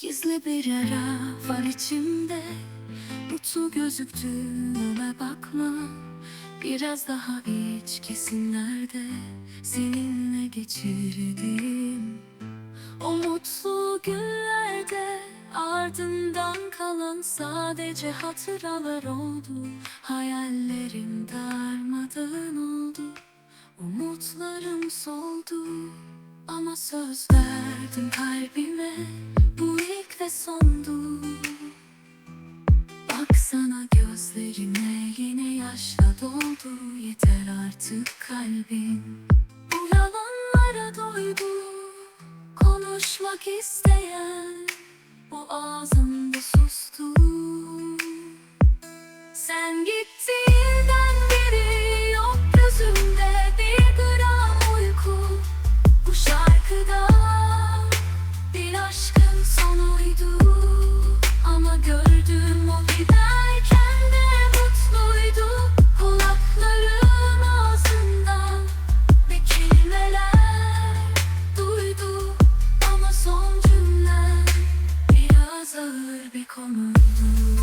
Gizli bir yara var içimde. Mutlu gözüktüğüme bakma. Biraz daha iç kesinlerde Seninle geçirdim O mutlu günlerde Ardından kalan sadece hatıralar oldu. Hayallerim darmadağın oldu. Umutlarım soldu. Ama söz verdim kalbime. Bu ve sondu? Baksana gözlerime yine yaşla doldu. Yeter artık kalbim Bu yalanlara doydu. Konuşmak isteyen Bu ağzımda sustu. Sen gittin Ama gördüm o giderken de mutluydu Kulaklarım ağzından bir kelimeler duydu. Ama son cümle biraz ağır bir konuydu